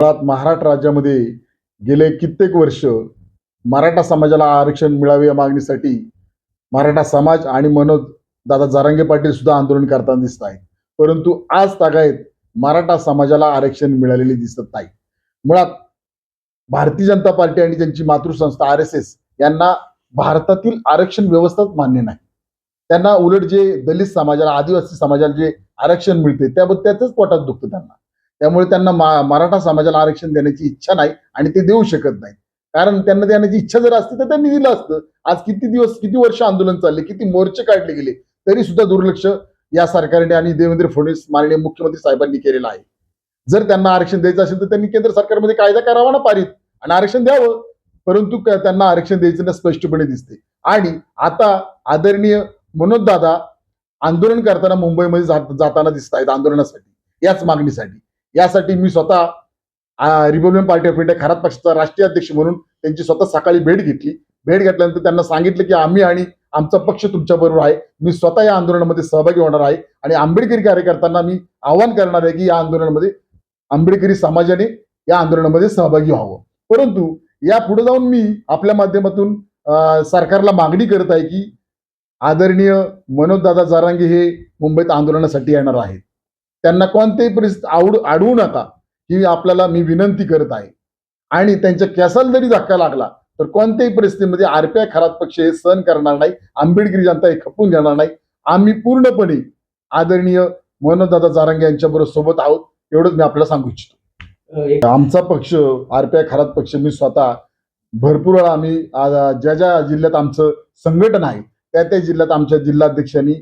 मुळात महाराष्ट्र राज्यामध्ये गेले कित्येक वर्ष मराठा समाजाला आरक्षण मिळावे या मागणीसाठी मराठा समाज आणि मनोज दादा जारांगे पाटील सुद्धा आंदोलन करताना दिसत आहेत. परंतु आज तागायत मराठा समाजाला आरक्षण मिळालेले दिसत नाही. मुळात भारतीय जनता पार्टी आणि त्यांची मातृसंस्था आर एस एस यांना भारतातील आरक्षण व्यवस्थाच मान्य नाही. त्यांना उलट जे दलित समाजाला आदिवासी समाजाला जे आरक्षण मिळते त्याबद्दल त्याच पोटात दुखतं त्यांना. त्यामुळे त्यांना मा- मराठा समाजाला आरक्षण देण्याची इच्छा नाही आणि ते देऊ शकत नाही कारण त्यांना देण्याची इच्छा जर असती तर त्यांनी दिलं असतं. आज किती दिवस किती वर्ष आंदोलन चालले किती मोर्चे काढले गेले तरी सुद्धा दुर्लक्ष या सरकारने आणि देवेंद्र फडणवीस माननीय मुख्यमंत्री साहेबांनी केलेलं आहे. जर त्यांना आरक्षण द्यायचं असेल तर त्यांनी केंद्र सरकारमध्ये कायदा करावा ना पारित आणि आरक्षण द्यावं. परंतु त्यांना आरक्षण द्यायचं ना स्पष्टपणे दिसते आणि आता आदरणीय मनोज दादा आंदोलन करताना मुंबईमध्ये जाताना दिसत आहेत आंदोलनासाठी याच मागणीसाठी. यासाठी मी स्वतः Republican Party of India Kharat पक्षाचा राष्ट्रीय अध्यक्ष म्हणून त्यांची स्वतः सकाळी भेट घेतली. भेट घेतल्यानंतर त्यांना सांगितलं की आम्ही आणि आमचा पक्ष तुमच्या बरोबर आहे. मी स्वतः या आंदोलनामध्ये सहभागी होणार आहे आणि आंबेडकरी कार्यकर्त्यांना मी आवाहन करणार आहे की या आंदोलनामध्ये आंबेडकरी समाजाने या आंदोलनामध्ये सहभागी व्हावं. परंतु या पुढे जाऊन मी आपल्या माध्यमातून सरकारला मागणी करत आहे की आदरणीय मनोजदादा जारांगे हे मुंबईत आंदोलनासाठी येणार आहेत. त्यांना कोणत्याही परिस्थितीत आवड अडवू नका. ही आपल्याला मी विनंती करत आहे. आणि त्यांच्या केसाला जरी धक्का लागला तर कोणत्याही परिस्थितीमध्ये आरपीआय खरात पक्ष हे सहन करणार नाही. आंबेडकरी जनता हे खपून घेणार नाही. आम्ही पूर्णपणे आदरणीय मनोजदादा जारांगे यांच्याबरोबर सोबत आहोत. एवढंच मी आपल्याला सांगू इच्छितो. आमचा पक्ष आरपीआय खरात पक्ष मी स्वतः भरपूर वेळा आम्ही ज्या ज्या जिल्ह्यात आमचं संघटन आहे त्या त्या जिल्ह्यात आमच्या जिल्हाध्यक्षांनी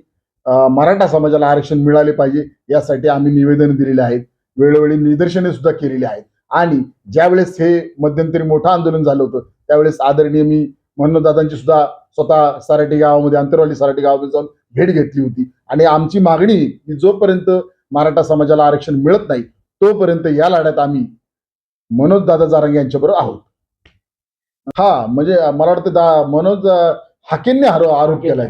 मराठा समाजाला आरक्षण मिळाले पाहिजे यासाठी आम्ही निवेदन दिलेले आहेत. वेळोवेळी निदर्शने सुद्धा केलेली आहेत. आणि ज्यावेळेस हे मध्यंतरी मोठं आंदोलन झालं होतं त्यावेळेस आदरणीय मी मनोजदादांची सुद्धा स्वतः सराटी गावामध्ये अंतरवाली सराटी गावामध्ये जाऊन भेट घेतली होती. आणि आमची मागणी की जोपर्यंत मराठा समाजाला आरक्षण मिळत नाही तोपर्यंत या लढ्यात आम्ही मनोज दादा जारंगे यांच्याबरोबर आहोत. हा म्हणजे मला वाटतं दा मनोज हाकेंनी आरो- आरोप केला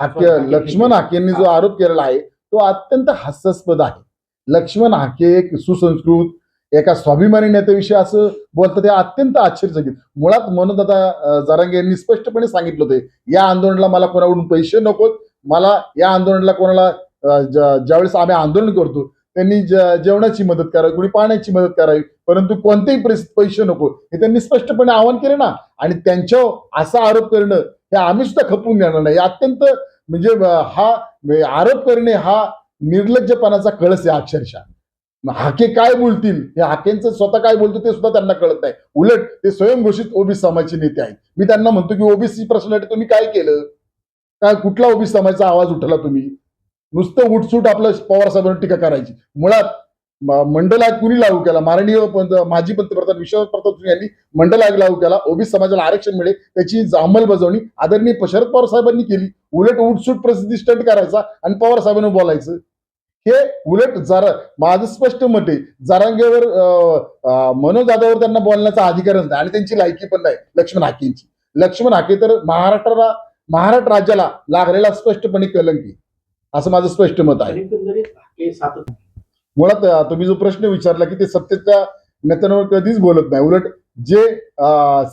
हाके लक्ष्मण हाकेंनी जो आरोप केलेला आहे तो अत्यंत हास्यास्पद आहे. लक्ष्मण हाके एक सुसंस्कृत एका स्वाभिमानी नेत्याविषयी असं बोलतं ते अत्यंत आश्चर्यचकित. मुळात मनोदादा जारांगे यांनी स्पष्टपणे सांगितलं होते या आंदोलनाला मला कोणाकडून पैसे नकोत मला या आंदोलनाला कोणाला ज्यावेळेस आम्ही आंदोलन करतो त्यांनी ज- जेवणाची मदत करावी कोणी पाण्याची मदत करावी परंतु परिस्थितीत पैसे नको. हे त्यांनी स्पष्टपणे आवाहन केलं ना. आणि त्यांच्यावर असा आरोप करणं हे आम्ही सुद्धा खपून घेणार नाही अत्यंत म्हणजे हा म्हणजे आरोप करणे हा निर्लज्जपणाचा कळस आहे अक्षरशः. हाके काय बोलतील? हे हाकेंचं स्वतः काय बोलतो ते सुद्धा त्यांना कळत नाही. उलट ते स्वयंघोषित ओबीसी समाजाचे नेते आहेत. मी त्यांना म्हणतो की ओबीसी प्रश्नासाठी तुम्ही काय केलं? काय कुठला ओबीसी समाजाचा आवाज उठला तुम्ही? नुसतं उठसूट आपलं पवार साहेबांवर टीका करायची. मुळात मंडल आयोग कुणी लागू केला? माननीय माजी पंतप्रधान विश्वनाथ प्रताप सिंह यांनी मंडल आयोग लागू केला. ओबीसी समाजाला आरक्षण मिळेल. त्याची अंमलबजावणी आदरणीय शरद पवार साहेबांनी केली. उलट उठसूट प्रसिद्धी स्टंट करायचा आणि पवार साहेबांना बोलायचं. हे उलट जरा माझं स्पष्ट मत आहे जरांगेवर अं, मनोज जाधववर त्यांना बोलण्याचा अधिकारच नाही आणि त्यांची लायकी पण नाही लक्ष्मण हाकेंची. लक्ष्मण हाके तर महाराष्ट्राला महाराष्ट्र राज्याला लागलेला स्पष्टपणे कलंकी असं माझं स्पष्ट मत आहे. मुळात तुम्ही जो प्रश्न विचारला की ते सत्तेच्या नेत्यांवर कधीच बोलत नाही. उलट जे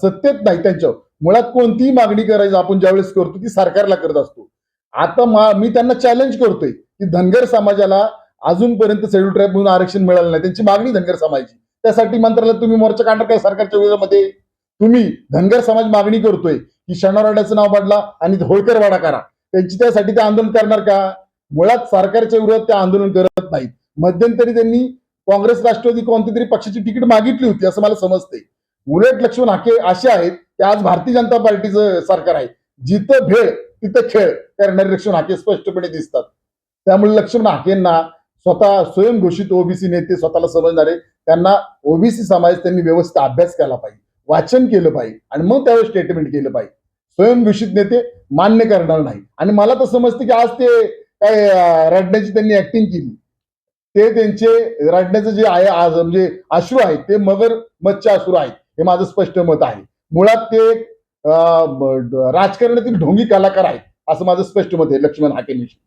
सत्तेत नाही त्यांच्यावर मुळात कोणतीही मागणी करायची आपण ज्यावेळेस करतो ती सरकारला करत असतो. आता मा- मी त्यांना चॅलेंज करतोय की धनगर समाजाला अजूनपर्यंत शेड्यूल ट्राईब म्हणून आरक्षण मिळालं नाही. त्यांची मागणी धनगर समाजाची. त्यासाठी मंत्रालयात तुम्ही मोर्चा काढणार काय सरकारच्या विरोधामध्ये? तुम्ही धनगर समाज मागणी करतोय की शनिवारवाड्याचं नाव बदला आणि होळकर वाडा करा. त्यांची त्यासाठी ते आंदोलन करणार का? मुळात सरकारच्या विरोधात ते आंदोलन करत नाहीत. मध्यंतरी त्यांनी काँग्रेस राष्ट्रवादी कोणत्या तरी पक्षाची तिकीट मागितली होती असं मला समजतंय. उलट लक्ष्मण हाके असे आहेत ते आज भारतीय जनता पार्टीचं सरकार आहे. जिथं भेळ तिथं खेळ करणारे लक्ष्मण हाके स्पष्टपणे दिसतात. त्यामुळे लक्ष्मण हाकेंना स्वतः स्वयंघोषित ओबीसी नेते स्वतःला समजणारे त्यांना ओबीसी समाज त्यांनी व्यवस्थित अभ्यास केला पाहिजे वाचन केलं पाहिजे आणि मग त्यावर स्टेटमेंट केलं पाहिजे. स्वयंघोषित नेते मान्य करणार नाही. आणि मला तर समजतं की आज ते काय रडण्याची त्यांनी ऍक्टिंग केली. ते त्यांचे रडण्याचं जे आहे आज म्हणजे अश्रू आहेत ते मगर मच्छा अश्रू आहेत हे माझं स्पष्ट मत आहे. मुळात ते राजकारणातील ढोंगी कलाकार आहेत असं माझं स्पष्ट मत आहे लक्ष्मण हाकेंविषयी.